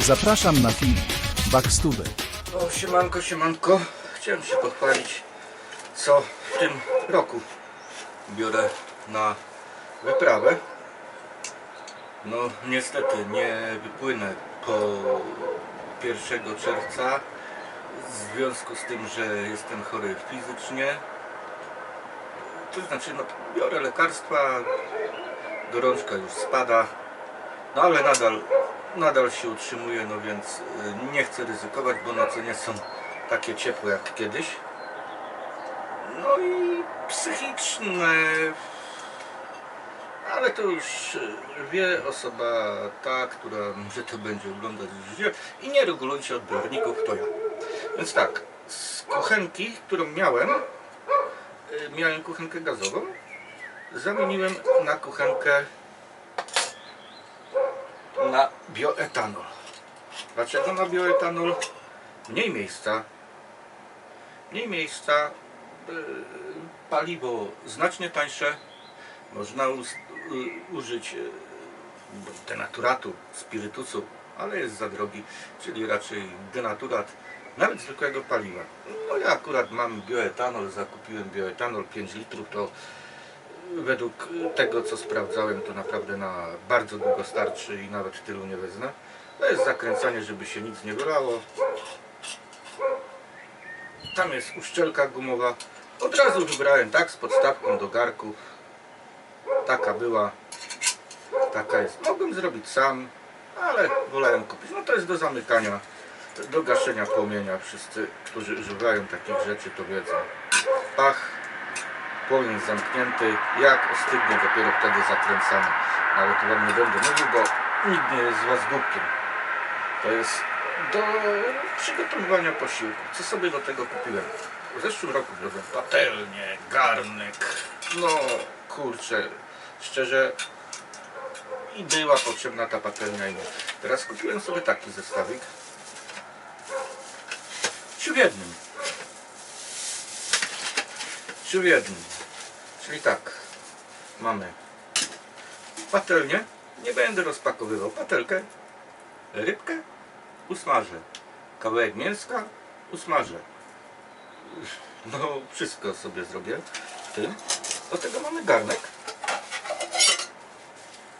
Zapraszam na film Backstube. O, siemanko, siemanko. Chciałem się pochwalić, co w tym roku biorę na wyprawę. No, niestety nie wypłynę po 1 czerwca w związku z tym, że jestem chory fizycznie. To znaczy, no, biorę lekarstwa, gorączka już spada, no ale nadal, nadal się utrzymuję, no więc y, nie chcę ryzykować, bo noce nie są takie ciepłe jak kiedyś. No i psychiczne, ale to już y, wie osoba ta, która może to będzie oglądać wie i nie regulujcie odbiorników, to ja. Więc tak, z kuchenki, którą miałem, y, miałem kuchenkę gazową, zamieniłem na kuchenkę bioetanol. Dlaczego na bioetanol? Mniej miejsca. Mniej miejsca. Yy, paliwo znacznie tańsze. Można użyć yy, denaturatu, spirytusu, ale jest za drogi, czyli raczej denaturat, nawet zwykłego paliwa. No ja akurat mam bioetanol, zakupiłem bioetanol 5 litrów, to według tego co sprawdzałem to naprawdę na bardzo długo starczy i nawet tylu nie wezmę. To jest zakręcanie, żeby się nic nie wylało. Tam jest uszczelka gumowa. Od razu wybrałem tak z podstawką do garków. Taka była. Taka jest. Mogłem zrobić sam, ale wolałem kupić. No to jest do zamykania, do gaszenia płomienia. Wszyscy, którzy używają takich rzeczy to wiedzą. Pach, płomień zamknięty, jak ostygnie dopiero wtedy zakręcamy. Ale to wam nie będę mówił, bo nikt nie jest z was głupkiem. To jest do przygotowywania posiłku. Co sobie do tego kupiłem? W zeszłym roku zrobiłem patelnię, garnek. No kurczę, szczerze i była potrzebna ta patelnia i nie. Teraz kupiłem sobie taki zestawik. Trzy w jednym. Trzy w jednym. Czyli tak, mamy patelnię, nie będę rozpakowywał, patelkę, rybkę, usmażę, kawałek mięska, usmażę. No, wszystko sobie zrobię w tym. Do tego mamy garnek.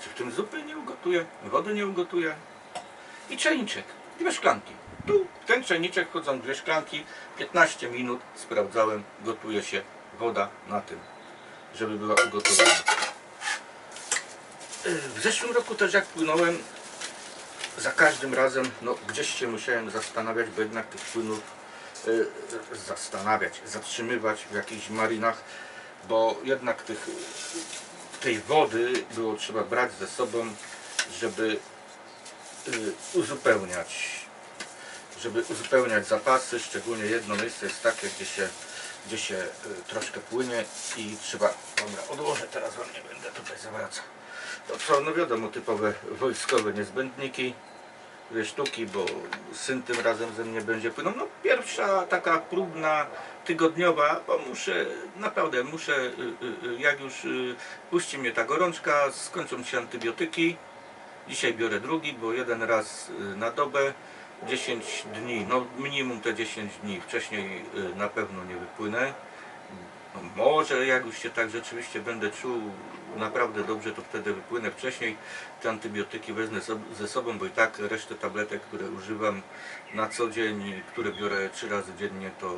Czy w tym zupy nie ugotuję, wody nie ugotuję. I czajniczek, dwie szklanki. Tu w ten czajniczek wchodzą dwie szklanki, 15 minut sprawdzałem, gotuje się woda na tym żeby była ugotowana. W zeszłym roku też jak płynąłem, za każdym razem no, gdzieś się musiałem zastanawiać, bo jednak tych płynów y, zastanawiać, zatrzymywać w jakichś marynach, bo jednak tych, tej wody było trzeba brać ze sobą, żeby y, uzupełniać żeby uzupełniać zapasy, szczególnie jedno miejsce jest takie, gdzie się, gdzie się y, troszkę płynie i trzeba, dobra, odłożę teraz wam nie będę tutaj zawracał. To co, no wiadomo, typowe wojskowe niezbędniki, dwie sztuki, bo syn tym razem ze mnie będzie płynął. No pierwsza taka próbna, tygodniowa, bo muszę, naprawdę muszę, y, y, jak już puści mnie ta gorączka, skończą się antybiotyki, Dzisiaj biorę drugi, bo jeden raz na dobę 10 dni, no minimum te 10 dni. Wcześniej y, na pewno nie wypłynę. No, może jak już się tak rzeczywiście będę czuł naprawdę dobrze, to wtedy wypłynę wcześniej. Te antybiotyki wezmę ze sobą, bo i tak resztę tabletek, które używam na co dzień które biorę trzy razy dziennie, to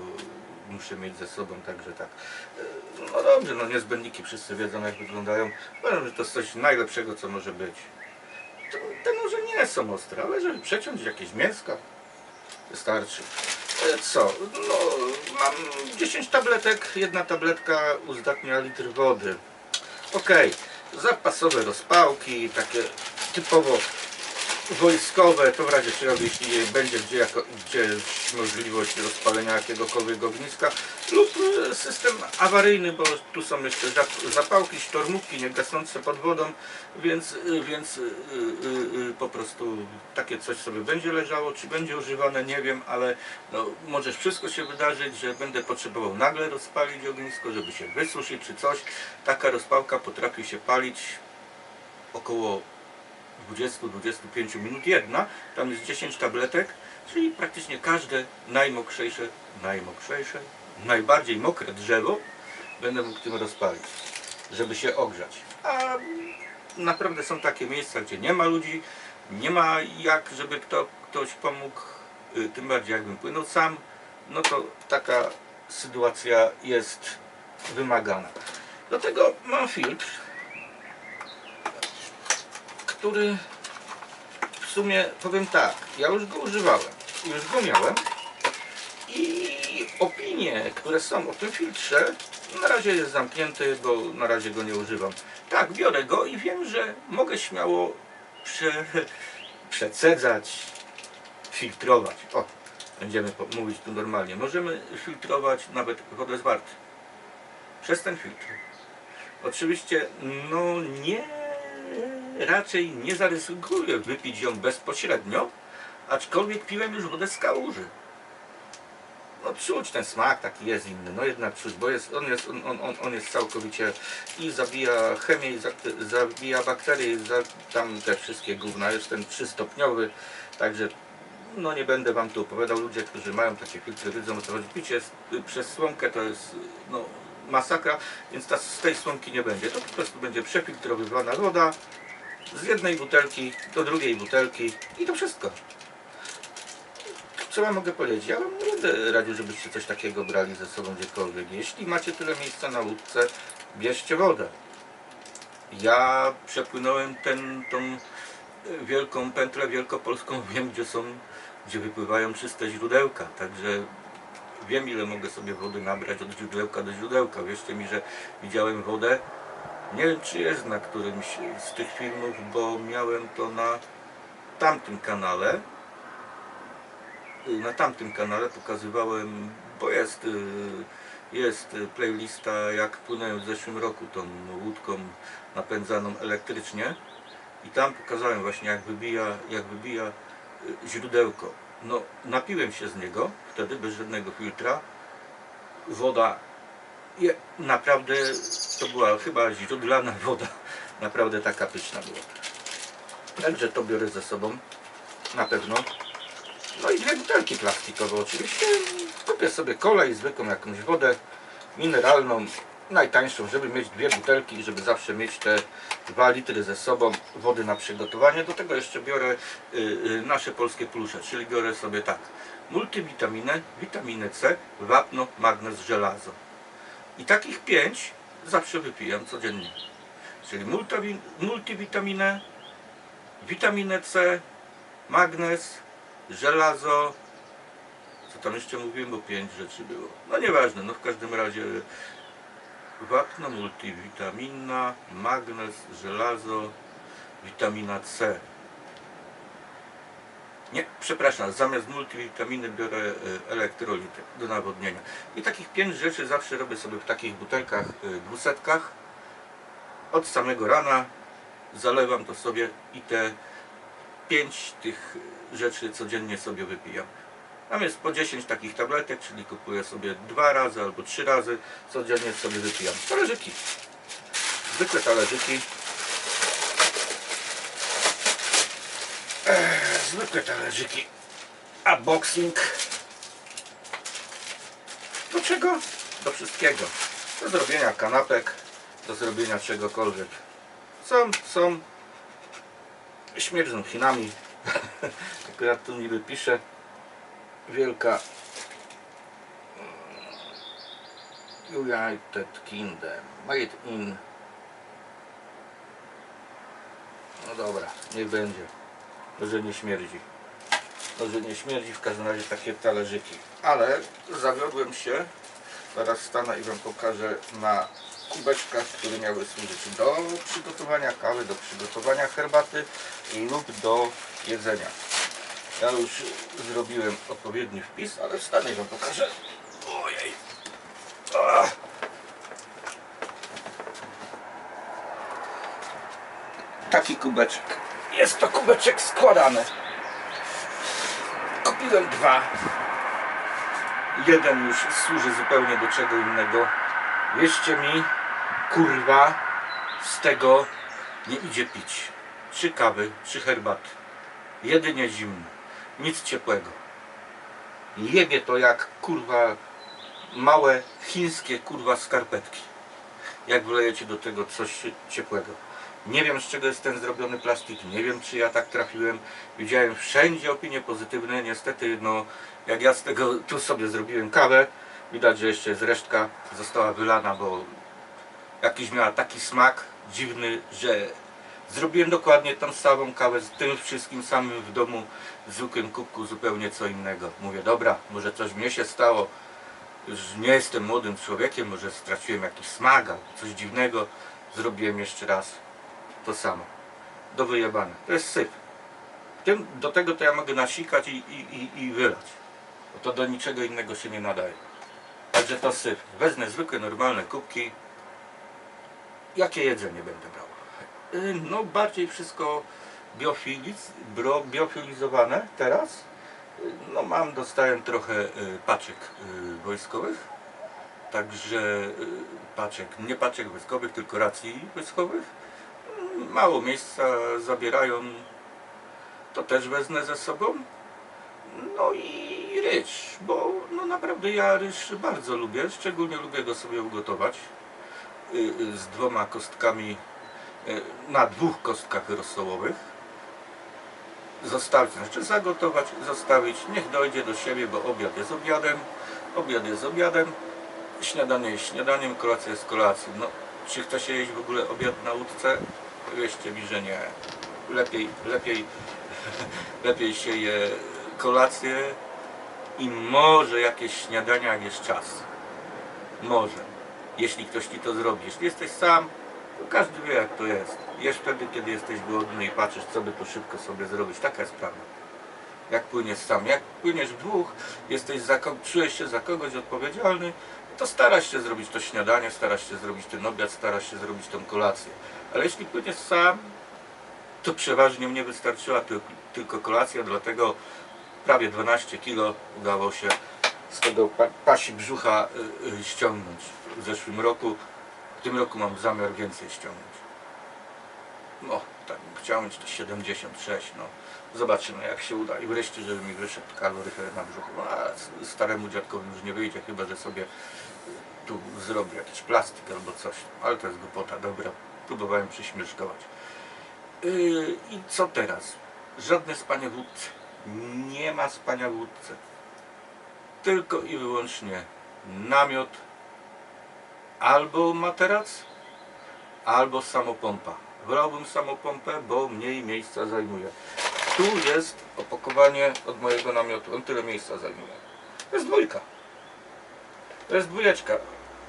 muszę mieć ze sobą, także tak. Y, No dobrze, no niezbędniki wszyscy wiedzą jak wyglądają. Uważam, że to jest coś najlepszego, co może być. To, te noże nie są ostre, ale żeby przeciąć jakieś mięska, wystarczy. E, Co? No, mam 10 tabletek, jedna tabletka uzdatnia litr wody. Okej, zapasowe rozpałki, takie typowo wojskowe, to w razie czego, jeśli będzie gdzie jako, gdzieś możliwość rozpalenia jakiegokolwiek ogniska lub e, system awaryjny, bo tu są jeszcze zap- zapałki, sztormówki niegasnące pod wodą, więc, e, więc e, po prostu takie coś sobie będzie leżało, czy będzie używane, nie wiem, ale no, może wszystko się wydarzyć, że będę potrzebował nagle rozpalić ognisko, żeby się wysuszyć czy coś. Taka rozpałka potrafi się palić około 20-25 minut jedna, tam jest 10 tabletek, czyli praktycznie każde najmokrzejsze, najmokrzejsze, najbardziej mokre drzewo będę mógł tym rozpalić, żeby się ogrzać. A naprawdę są takie miejsca, gdzie nie ma ludzi, nie ma jak, żeby kto, ktoś pomógł, y, tym bardziej jakbym płynął sam, no to taka sytuacja jest wymagana. Do tego mam filtr, który w sumie powiem tak, ja już go używałem, już go miałem i opinie, które są o tym filtrze, na razie jest zamknięty, bo na razie go nie używam. Tak, biorę go i wiem, że mogę śmiało prze, przecedzać, filtrować. O, będziemy mówić tu normalnie. Możemy filtrować nawet wodę z Warty. Przez ten filtr. Oczywiście, no nie, raczej nie zaryzykuję wypić ją bezpośrednio, aczkolwiek piłem już wodę z kałuży. No czuć ten smak taki jest inny, no jednak czuć, bo jest, on, jest, on, on, on- jest całkowicie i zabija chemię, i za, zabija bakterie, i za, tam te wszystkie gówna, jest ten trzystopniowy, także no nie będę wam tu opowiadał, ludzie, którzy mają takie filtry wiedzą o co chodzi, picie z, przez słomkę to jest no, masakra, więc ta, z tej słomki nie będzie, to po prostu będzie przefiltrowywana woda z jednej butelki do drugiej butelki i to wszystko. Co ja mogę powiedzieć? Ja wam nie będę radził, żebyście coś takiego brali ze sobą gdziekolwiek. Jeśli macie tyle miejsca na łódce, bierzcie wodę. Ja przepłynąłem ten, tą wielką pętlę wielkopolską, wiem gdzie są, gdzie wypływają czyste źródełka, także wiem ile mogę sobie wody nabrać od źródełka do źródełka. Wierzcie mi, że widziałem wodę, nie wiem czy jest na którymś z tych filmów, bo miałem to na tamtym kanale, na tamtym kanale pokazywałem, bo jest, y, jest playlista jak płynąłem w zeszłym roku tą łódką napędzaną elektrycznie i tam pokazałem właśnie jak wybija, jak wybija y, źródełko. No napiłem się z niego wtedy bez żadnego filtra. Woda je, naprawdę to była chyba źródlana woda. Naprawdę taka pyszna była. Także to biorę ze sobą na pewno. No i dwie butelki plastikowe oczywiście. Kupię sobie kolej, zwykłą jakąś wodę mineralną, najtańszą, żeby mieć dwie butelki żeby zawsze mieć te dwa litry ze sobą wody na przygotowanie. Do tego jeszcze biorę y, y, nasze polskie plusze, czyli biorę sobie tak multivitaminę, witaminę C, wapno, magnez, żelazo. I takich pięć zawsze wypijam codziennie. Czyli multivi- multivitaminę, witaminę C, magnez, żelazo, co tam jeszcze mówiłem, bo pięć rzeczy było. No nieważne, no w każdym razie wapno, multivitamina, magnez, żelazo, witamina C. Nie, przepraszam, zamiast multivitaminy biorę e, elektrolity do nawodnienia. I takich pięć rzeczy zawsze robię sobie w takich butelkach e, dwusetkach. Od samego rana zalewam to sobie i te pięć tych rzeczy codziennie sobie wypijam. Tam jest po 10 takich tabletek, czyli kupuję sobie dwa razy albo trzy razy, codziennie sobie wypijam. Talerzyki. Zwykłe talerzyki. Zwykłe talerzyki. A boxing. Do czego? Do wszystkiego. Do zrobienia kanapek, do zrobienia czegokolwiek. Są, są śmierdzą Chinami. Akurat tu niby pisze wielka United Kingdom made in no dobra, niech będzie może nie śmierdzi może nie śmierdzi, w każdym razie takie talerzyki ale zawiodłem się zaraz stanę i wam pokażę na kubeczkach, które miały służyć do przygotowania kawy, do przygotowania herbaty lub do jedzenia. Ja już zrobiłem odpowiedni wpis, ale wstanę i wam pokażę. Ojej. Ach. Taki kubeczek. Jest to kubeczek składany. Kupiłem dwa. Jeden już służy zupełnie do czego innego. Wierzcie mi, kurwa, z tego nie idzie pić. trzy kawy, trzy herbaty. Jedynie zimne. Nic ciepłego. Jebie to jak kurwa małe chińskie kurwa skarpetki. Jak wlejecie do tego coś ciepłego. Nie wiem z czego jest ten zrobiony plastik, nie wiem czy ja tak trafiłem. Widziałem wszędzie opinie pozytywne, niestety no jak ja z tego tu sobie zrobiłem kawę, widać, że jeszcze jest resztka, została wylana, bo jakiś miała taki smak dziwny, że zrobiłem dokładnie tą samą kawę z tym wszystkim samym w domu, w zwykłym kubku zupełnie co innego. Mówię, dobra, może coś mnie się stało, już nie jestem młodym człowiekiem, może straciłem jakiś smak, coś dziwnego, zrobiłem jeszcze raz to samo. Do wyjebania. To jest syf. Tym, do tego to ja mogę nasikać i, i, i, i wylać. Bo to do niczego innego się nie nadaje. Także to syf. Wezmę zwykłe, normalne kubki. Jakie jedzenie będę brał? Y, No bardziej wszystko biofiliz, biofilizowane teraz. Y, No mam, dostałem trochę y, paczek wojskowych. Także paczek, nie paczek wojskowych, tylko racji wojskowych. Mało miejsca zabierają. To też wezmę ze sobą. No i ryż, bo no naprawdę ja ryż bardzo lubię, szczególnie lubię go sobie ugotować y, y, z dwoma kostkami, y, na dwóch kostkach rosołowych. Zostawić, znaczy zagotować, zostawić, niech dojdzie do siebie, bo obiad jest obiadem, obiad jest obiadem, śniadanie jest śniadaniem, kolacja jest kolacją. No, czy chce się jeść w ogóle obiad na łódce? Wierzcie mi, że nie. Lepiej, lepiej, lepiej się je kolację i może jakieś śniadania, jak jest czas. Może. Jeśli ktoś ci to zrobi. Jeśli jesteś sam, to każdy wie jak to jest. Jesz wtedy, kiedy jesteś głodny i patrzysz, co by tu szybko sobie zrobić. Taka jest prawda. Jak płyniesz sam. Jak płyniesz w dwóch, jesteś za czujesz się za kogoś odpowiedzialny, to starasz się zrobić to śniadanie, starasz się zrobić ten obiad, starasz się zrobić tą kolację. Ale jeśli płyniesz sam, to przeważnie mnie wystarczyła tyl- tylko kolacja, dlatego prawie 12 kilo udało się z tego pa- pasi brzucha y, y, ściągnąć w zeszłym roku. W tym roku mam zamiar więcej ściągnąć. No, tak bym chciał mieć to 76, no. Zobaczymy jak się uda. I wreszcie, żeby mi wyszedł kaloryfer na brzuchu. No, a staremu dziadkowi już nie wyjdzie, chyba że sobie tu zrobi jakiś plastik albo coś. Ale to jest głupota, dobra. Próbowałem przyśmieszkować. Yy, I co teraz? Żadne spanie w łódce. Nie ma spania w łódce. Tylko i wyłącznie namiot, albo materac, albo samopompa. Wolałbym samopompę, bo mniej miejsca zajmuje. Tu jest opakowanie od mojego namiotu. On tyle miejsca zajmuje. To jest dwójka. To jest dwójeczka.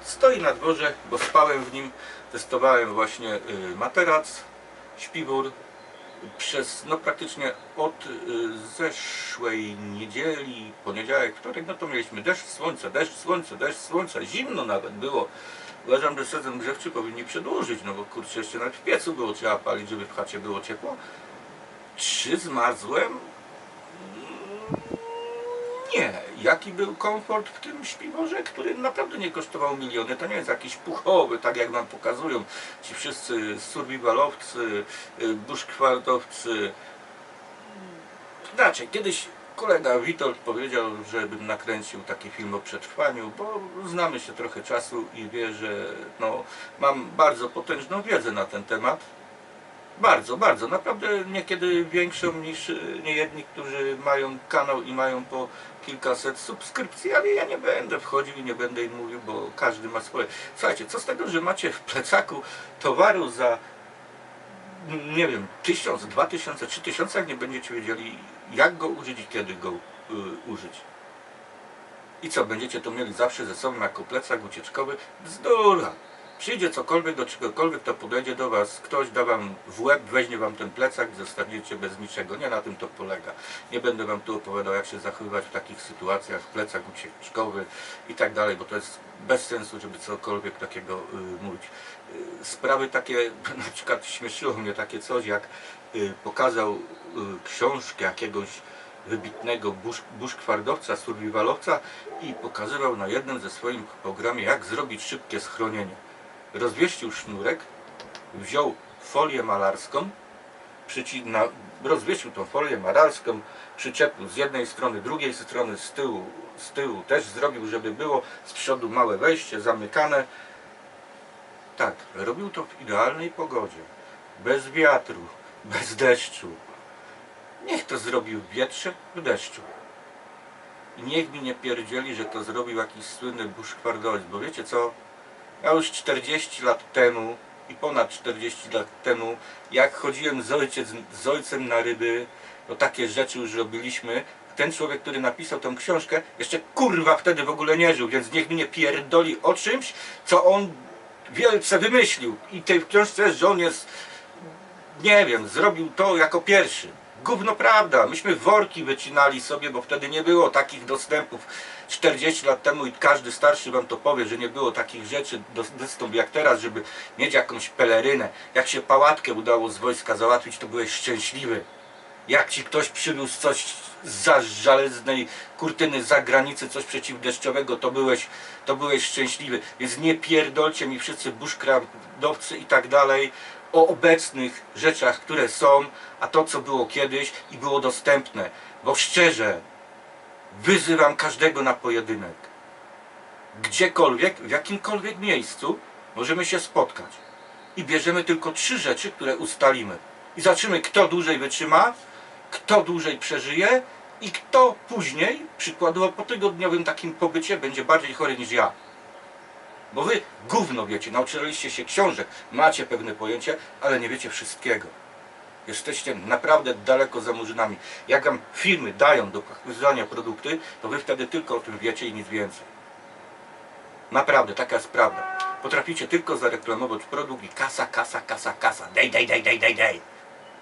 Stoi na dworze, bo spałem w nim. Testowałem właśnie y, materac, śpiwór. Przez no praktycznie od y, zeszłej niedzieli, poniedziałek, wtorek, no to mieliśmy deszcz, słońce, deszcz, słońce, deszcz, słońce, zimno nawet było. Uważam, że sezon grzewczy powinni przedłużyć, no bo kurczę, jeszcze nawet w piecu było trzeba palić, żeby w chacie było ciepło. Czy zmarzłem? Nie. Jaki był komfort w tym śpiworze, który naprawdę nie kosztował miliony? To nie jest jakiś puchowy, tak jak nam pokazują ci wszyscy survivalowcy, y, bushcraftowcy. Znaczy, kiedyś kolega Witold powiedział, żebym nakręcił taki film o przetrwaniu, bo znamy się trochę czasu i wie, że no, mam bardzo potężną wiedzę na ten temat. Bardzo, bardzo. Naprawdę niekiedy większą niż y, niejedni, którzy mają kanał i mają po kilkaset subskrypcji, ale ja nie będę wchodził i nie będę im mówił, bo każdy ma swoje. Słuchajcie, co z tego, że macie w plecaku towaru za nie wiem, tysiąc, dwa tysiące, trzy tysiące, jak nie będziecie wiedzieli jak go użyć i kiedy go y, użyć. I co, będziecie to mieli zawsze ze sobą jako plecak ucieczkowy? Bzdura! Przyjdzie cokolwiek do czegokolwiek, to podejdzie do Was ktoś, da Wam w łeb, weźmie Wam ten plecak i zostaniecie bez niczego. Nie na tym to polega. Nie będę Wam tu opowiadał, jak się zachowywać w takich sytuacjach, plecak ucieczkowy i tak dalej, bo to jest bez sensu, żeby cokolwiek takiego y, mówić. Y, sprawy takie, na przykład śmieszyło mnie takie coś, jak y, pokazał książkę jakiegoś wybitnego busz, buszkwardowca, survivalowca i pokazywał na jednym ze swoim programie, jak zrobić szybkie schronienie. Rozwieścił sznurek, wziął folię malarską, przyci- na, rozwiesił tą folię maralską, przyczepił z jednej strony, drugiej strony, z tyłu, z tyłu też zrobił, żeby było z przodu małe wejście, zamykane. Tak, robił to w idealnej pogodzie, bez wiatru, bez deszczu. Niech to zrobił w wietrze, w deszczu. I niech mi nie pierdzieli, że to zrobił jakiś słynny buszkwardość, bo wiecie co? Ja już 40 lat temu i ponad 40 lat temu, jak chodziłem z, ojciec, z ojcem na ryby, to takie rzeczy już robiliśmy. Ten człowiek, który napisał tą książkę, jeszcze kurwa wtedy w ogóle nie żył, więc niech mi nie pierdoli o czymś, co on wielce wymyślił. I tej książce że on jest, nie wiem, zrobił to jako pierwszy. Gówno prawda, myśmy worki wycinali sobie, bo wtedy nie było takich dostępów 40 lat temu i każdy starszy wam to powie, że nie było takich rzeczy do- dostęp jak teraz, żeby mieć jakąś pelerynę. Jak się pałatkę udało z wojska załatwić, to byłeś szczęśliwy. Jak ci ktoś przywiózł coś za żelaznej kurtyny z zagranicy, coś przeciwdeszczowego, to byłeś, to byłeś szczęśliwy. Więc nie pierdolcie mi wszyscy bushcraftowcy i tak dalej o obecnych rzeczach, które są, a to co było kiedyś i było dostępne. Bo szczerze, wyzywam każdego na pojedynek. Gdziekolwiek, w jakimkolwiek miejscu możemy się spotkać. I bierzemy tylko trzy rzeczy, które ustalimy. I zobaczymy, kto dłużej wytrzyma, kto dłużej przeżyje i kto później, przykładowo po tygodniowym takim pobycie, będzie bardziej chory niż ja. Bo wy gówno wiecie, nauczyliście się książek, macie pewne pojęcie, ale nie wiecie wszystkiego. Jesteście naprawdę daleko za murzynami. Jak wam firmy dają do pokazania produkty, to wy wtedy tylko o tym wiecie i nic więcej. Naprawdę, taka jest prawda. Potraficie tylko zareklamować produkt i kasa, kasa, kasa, kasa. Dej, dej, dej, dej, dej, dej.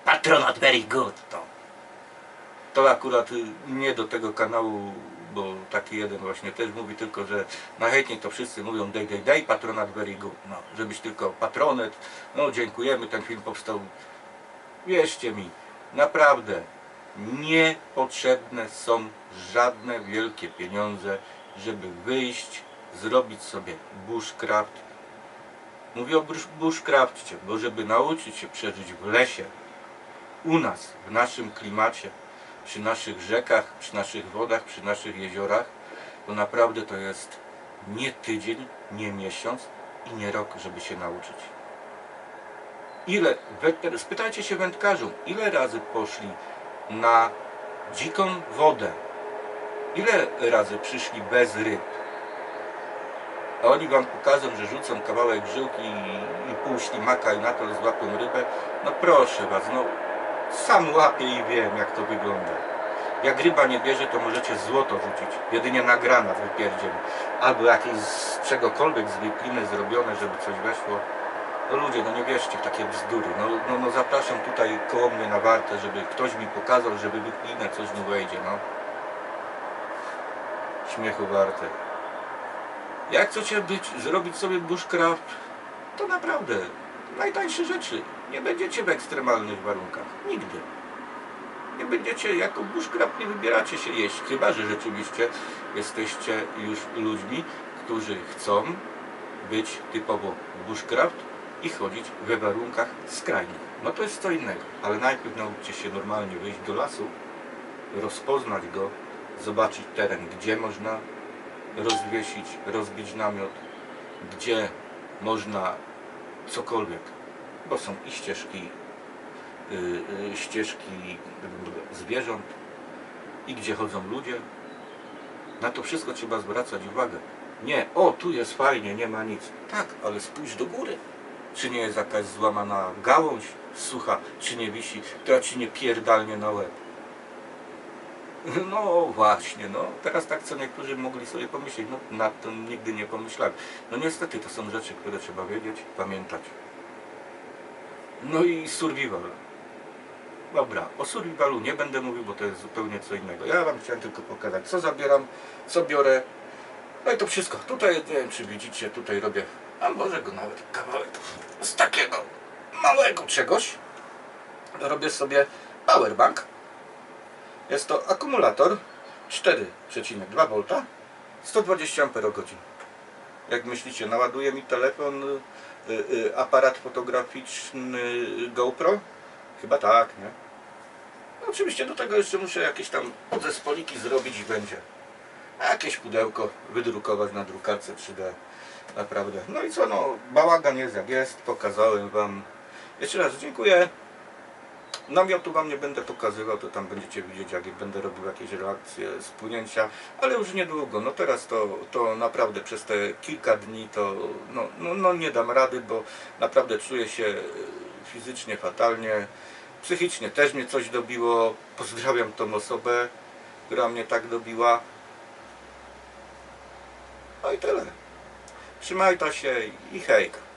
Patronat very good to. To akurat y, nie do tego kanału, bo taki jeden właśnie też mówi tylko, że najchętniej to wszyscy mówią dej, dej, dej, patronat very good. No, żebyś tylko patronet, no dziękujemy, ten film powstał. Wierzcie mi, naprawdę niepotrzebne są żadne wielkie pieniądze, żeby wyjść, zrobić sobie bushcraft. Mówię o bush- bushcrafcie, bo żeby nauczyć się przeżyć w lesie, u nas, w naszym klimacie, przy naszych rzekach, przy naszych wodach, przy naszych jeziorach, to naprawdę to jest nie tydzień, nie miesiąc i nie rok, żeby się nauczyć. Ile, spytajcie się wędkarzom, ile razy poszli na dziką wodę, ile razy przyszli bez ryb, a oni wam pokażą, że rzucą kawałek żyłki i, i pół ślimaka i na to złapią rybę, no proszę was, no sam łapię i wiem jak to wygląda. Jak ryba nie bierze, to możecie złoto rzucić, jedynie na granat wypierdziel. Albo jakieś z czegokolwiek z zrobione, żeby coś weszło. No ludzie, no nie wierzcie w takie bzdury. No, no, no zapraszam tutaj koło mnie na wartę, żeby ktoś mi pokazał, żeby wyplinę coś mu wejdzie, no. Śmiechu warte. Jak chcecie być, zrobić sobie bushcraft, to naprawdę najtańsze rzeczy. Nie będziecie w ekstremalnych warunkach. Nigdy. Nie będziecie, jako bushcraft nie wybieracie się jeść, chyba że rzeczywiście jesteście już ludźmi, którzy chcą być typowo bushcraft i chodzić we warunkach skrajnych. No to jest co innego, ale najpierw nauczcie się normalnie wyjść do lasu, rozpoznać go, zobaczyć teren, gdzie można rozwiesić, rozbić namiot, gdzie można cokolwiek, bo są i ścieżki, y, y, ścieżki zwierząt i gdzie chodzą ludzie. Na to wszystko trzeba zwracać uwagę. Nie, o tu jest fajnie, nie ma nic. Tak, ale spójrz do góry. Czy nie jest jakaś złamana gałąź sucha, czy nie wisi, która ci nie pierdalnie na łeb. No właśnie, no teraz tak co niektórzy mogli sobie pomyśleć, no nad tym nigdy nie pomyślałem. No niestety to są rzeczy, które trzeba wiedzieć, pamiętać. No i survival. Dobra, o survivalu nie będę mówił, bo to jest zupełnie co innego. Ja wam chciałem tylko pokazać, co zabieram, co biorę. No i to wszystko. Tutaj, nie wiem czy widzicie, tutaj robię, a może go nawet kawałek z takiego małego czegoś. Robię sobie powerbank. Jest to akumulator 4,2 V 120 Ah. Jak myślicie, naładuje mi telefon, y, y, aparat fotograficzny GoPro Chyba tak, nie? No oczywiście do tego jeszcze muszę jakieś tam zespoliki zrobić i będzie. Jakieś pudełko wydrukować na drukarce 3D. Naprawdę. No i co no, bałagan jest jak jest, pokazałem wam. Jeszcze raz dziękuję. Namiotu wam nie będę pokazywał, to tam będziecie widzieć jak będę robił jakieś reakcje, spłynięcia, ale już niedługo. No teraz to, to naprawdę przez te kilka dni to no, no, no nie dam rady, bo naprawdę czuję się e, fizycznie fatalnie. Psychicznie też mnie coś dobiło. Pozdrawiam tą osobę, która mnie tak dobiła. No i tyle. To się i hejka.